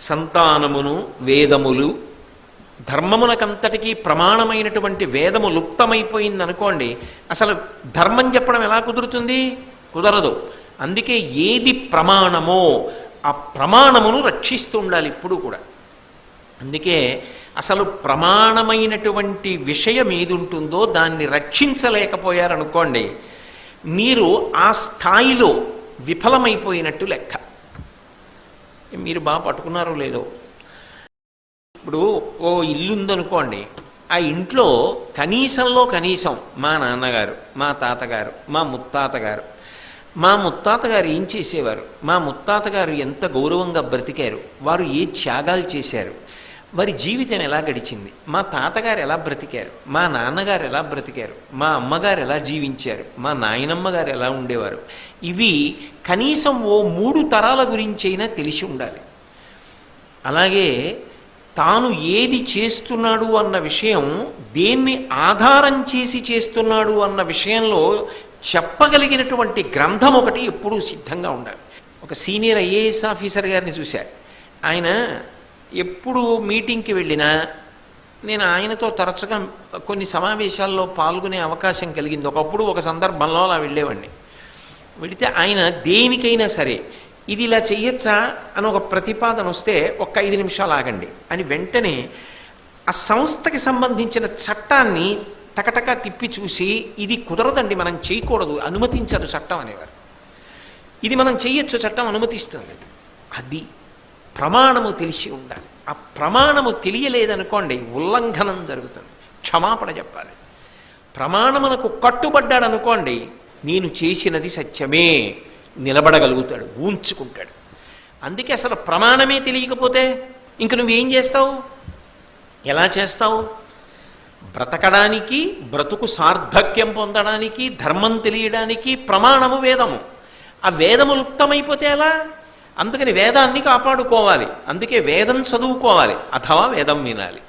సంతానమును వేదములు ధర్మమునకంతటికీ ప్రమాణమైనటువంటి వేదము లుప్తమైపోయింది అనుకోండి అసలు ధర్మం చెప్పడం ఎలా కుదురుతుంది? కుదరదు. అందుకే ఏది ప్రమాణమో ఆ ప్రమాణమును రక్షిస్తూ ఉండాలి ఇప్పుడు కూడా. అందుకే అసలు ప్రమాణమైనటువంటి విషయం ఏది ఉంటుందో దాన్ని రక్షించలేకపోయారనుకోండి మీరు ఆ స్థాయిలో విఫలమైపోయినట్టు లెక్క. మీరు బాగా పట్టుకున్నారో లేదో. ఇప్పుడు ఓ ఇల్లు ఉందనుకోండి ఆ ఇంట్లో కనీసంలో కనీసం మా నాన్నగారు మా తాతగారు మా ముత్తాతగారు మా ముత్తాతగారు ఏం చేసేవారు? మా ముత్తాతగారు ఎంత గౌరవంగా బ్రతికారు? వారు ఏ త్యాగాలు చేశారు? వారి జీవితం ఎలా గడిచింది? మా తాతగారు ఎలా బ్రతికారు? మా నాన్నగారు ఎలా బ్రతికారు? మా అమ్మగారు ఎలా జీవించారు? మా నాయనమ్మ గారు ఎలా ఉండేవారు? ఇవి కనీసం ఓ మూడు తరాల గురించైనా తెలిసి ఉండాలి. అలాగే తాను ఏది చేస్తున్నాడు అన్న విషయం దేన్ని ఆధారం చేసి చేస్తున్నాడు అన్న విషయంలో చెప్పగలిగినటువంటి గ్రంథం ఒకటి ఎప్పుడూ సిద్ధంగా ఉండాలి. ఒక సీనియర్ ఐఏఎస్ ఆఫీసర్ గారిని చూశారు. ఆయన ఎప్పుడు మీటింగ్కి వెళ్ళినా నేను ఆయనతో తరచుగా కొన్ని సమావేశాల్లో పాల్గొనే అవకాశం కలిగింది. ఒకప్పుడు ఒక సందర్భంలో అలా వెళ్ళేవాడిని. వెళితే ఆయన దేనికైనా సరే ఇది ఇలా చెయ్యొచ్చా అని ఒక ప్రతిపాదన వస్తే ఒక్క ఐదు నిమిషాలు ఆగండి అని వెంటనే ఆ సంస్థకి సంబంధించిన చట్టాన్ని టకటక తిప్పి చూసి ఇది కుదరదండి మనం చేయకూడదు అనుమతించదు చట్టం అనేవారు. ఇది మనం చేయొచ్చు చట్టం అనుమతిస్తుంది. అది ప్రమాణము తెలిసి ఉండాలి. ఆ ప్రమాణము తెలియలేదనుకోండి ఉల్లంఘనం జరుగుతుంది. క్షమాపణ చెప్పాలి. ప్రమాణమునకు కట్టుబడ్డాడు అనుకోండి నేను చేసినది సత్యమే నిలబడగలుగుతాడు ఊంచుకుంటాడు అందుకే అసలు ప్రమాణమే తెలియకపోతే ఇంక నువ్వేం చేస్తావు? ఎలా చేస్తావు? బ్రతకడానికి బ్రతుకు సార్థక్యం పొందడానికి ధర్మం తెలియడానికి ప్రమాణము వేదము. ఆ వేదము లుప్తమైపోతే ఎలా? అందుకని వేదాన్ని కాపాడుకోవాలి. అందుకే వేదం చదువుకోవాలి. అథవా వేదం వినాలి.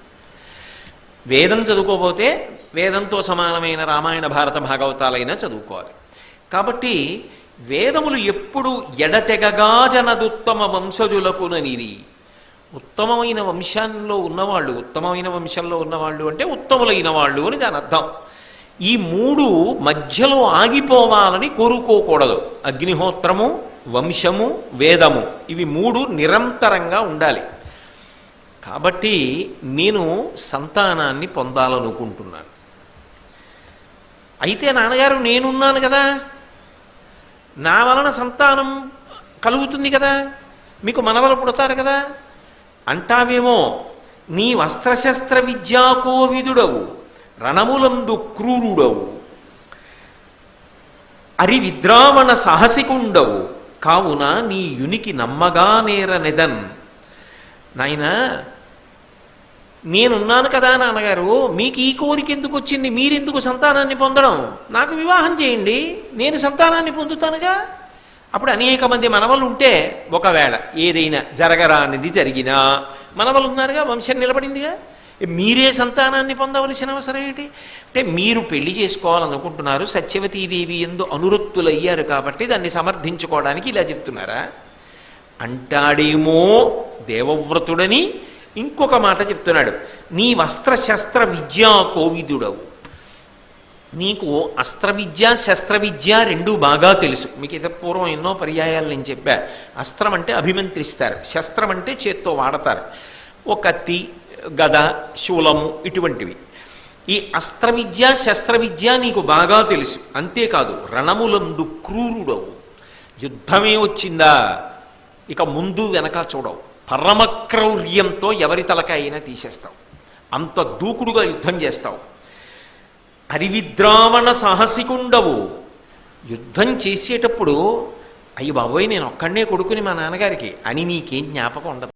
వేదం చదువుకోపోతే వేదంతో సమానమైన రామాయణ భారత భాగవతాలైనా చదువుకోవాలి. కాబట్టి వేదములు ఎప్పుడు ఎడతెగగా జనదుత్తమ వంశజులకుననిరి. ఉత్తమమైన వంశాల్లో ఉన్నవాళ్ళు ఉత్తమమైన వంశంలో ఉన్నవాళ్ళు అంటే ఉత్తములైన వాళ్ళు అని దాని అర్థం. ఈ మూడు మధ్యలో ఆగిపోవాలని కోరుకోకూడదు. అగ్నిహోత్రము వంశము వేదము. ఇవి మూడు నిరంతరంగా ఉండాలి. కాబట్టి నేను సంతానాన్ని పొందాలనుకుంటున్నాను. అయితే నాన్నగారు నేనున్నాను కదా. నా వలన సంతానం కలుగుతుంది కదా. మీకు మనవలు పుడతారు కదా. అంటావేమో నీ వస్త్రశస్త్ర విద్యాకోవిదుడవు రణములందు క్రూరుడవు అరి విద్రావణ సాహసికుండవు కావున నీ యునికి నమ్మగా నేరనెదన్ నాయనా నేనున్నాను కదా నాన్నగారు మీకు ఈ కోరిక ఎందుకు వచ్చింది? మీరెందుకు సంతానాన్ని పొందడం? నాకు వివాహం చేయండి నేను సంతానాన్ని పొందుతానుగా? అప్పుడు అనేక మంది మనవలు ఉంటే ఒకవేళ ఏదైనా జరగరానిది జరిగినా మనవలు ఉన్నారుగా వంశం నిలబడిందిగా? మీరే సంతానాన్ని పొందవలసిన అవసరం ఏంటి? అంటే మీరు పెళ్ళి చేసుకోవాలనుకుంటున్నారు సత్యవతీదేవి ఎందు అనురక్తులయ్యారు కాబట్టి దాన్ని సమర్థించుకోవడానికి ఇలా చెప్తున్నారా? అంటాడేమో దేవవ్రతుడని ఇంకొక మాట చెప్తున్నాడు నీ వస్త్రశస్త్ర విద్యా కోవిదుడవు. నీకు అస్త్ర విద్య శస్త్ర విద్య రెండూ బాగా తెలుసు. మీకు ఇత పూర్వం ఎన్నో పర్యాయాలు నేను చెప్పా. అస్త్రం అంటే అభిమంత్రిస్తారు శస్త్రం అంటే చేత్తో వాడతారు. ఓ కత్తి గద శూలము ఇటువంటివి. ఈ అస్త్ర విద్య శస్త్ర విద్య నీకు బాగా తెలుసు. అంతేకాదు రణములందు క్రూరుడవు. యుద్ధమే వచ్చిందా? ఇక ముందు వెనక చూడవు. పరమక్రౌర్యంతో ఎవరి తలకాయైనా తీసేస్తావు. అంత దూకుడుగా యుద్ధం చేస్తావు. అరివిద్రావణ సాహసికుండవు. యుద్ధం చేసేటప్పుడు అయ్యి బాబోయ్ నేను ఒక్కడనే కొడుకుని మా నాన్నగారికి అని నీకేం జ్ఞాపకం ఉండదు.